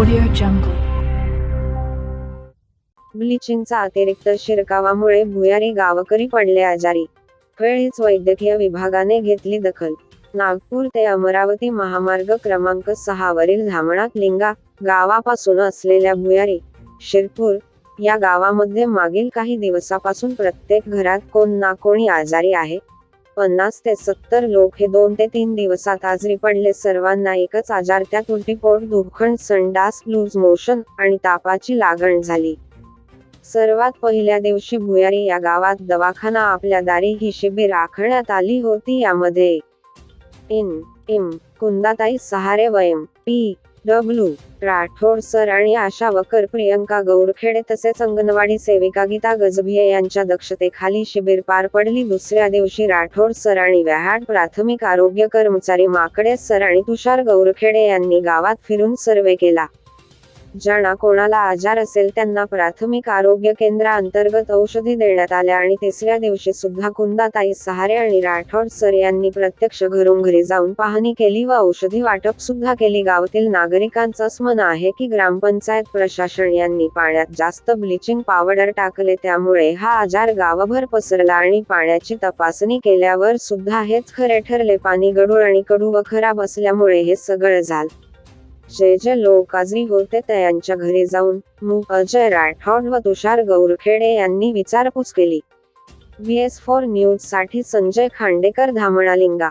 Audio जंगल ब्लिचिंगचा अतिरिक्त शिरकावामुळे भुयारी गावकरी पडले आजारी. वेळीच वैद्यकीय विभागाने घेतली दखल. नागपूर ते अमरावती महामार्ग क्रमांक सहा वरील धामणात लिंगा गावापासून असलेल्या भुयारी शिरपूर या गावामध्ये मागील काही दिवसापासून प्रत्येक घरात कोण ना कोणी आजारी आहे. पन्नास ते सत्तर लोक हे दोन ते तीन दिवसात आजरी पडले. सर्वांना एकच आजार त्यात उलटी दुखण संडास लूज मोशन आणि तापाची लागण झाली. सर्वात पहिल्या दिवशी भुयारी या गावात दवाखाना आपल्या दारी ही शिबिर आखण्यात आली होती. यामध्ये इन इम कुंदाताई सहारे वयम पी डब्ल्यू राठोड सर आणि आशा वकर प्रियंका गौरखेडे तसेच अंगणवाडी सेविका गीता गजभिये यांच्या दक्षतेखाली शिबिर पार पडली. दुसऱ्या दिवशी राठोड सर आणि व्याहाड प्राथमिक आरोग्य कर्मचारी माकडे सर आणि तुषार गौरखेडे यांनी गावात फिरून सर्वे केला. ज्यांना कोणाला आजार असेल त्यांना प्राथमिक आरोग्य केंद्राअंतर्गत औषधी देण्यात आल्या आणि तिसऱ्या दिवशी सुद्धा कुंदाताई सहारे आणि राठोड सर यांनी प्रत्यक्ष घरून घरी जाऊन पाहणी केली व औषधी वाटप सुद्धा केली. गावातील नागरिकांचंच मन आहे की ग्रामपंचायत प्रशासन यांनी पाण्यात जास्त ब्लिचिंग पावडर टाकले त्यामुळे हा आजार गावभर पसरला आणि पाण्याची तपासणी केल्यावर सुद्धा हेच खरे ठरले. पाणी गढूळ आणि कडू व खराब असल्यामुळे हे सगळं झालं. जे जे लोक आजरी होते त्यांच्या घरी जाऊन मु. अजय राठोड व तुषार गौरखेडे यांनी विचारपूस केली. व्ही एस फोर न्यूजसाठी संजय खांडेकर धामणालिंगा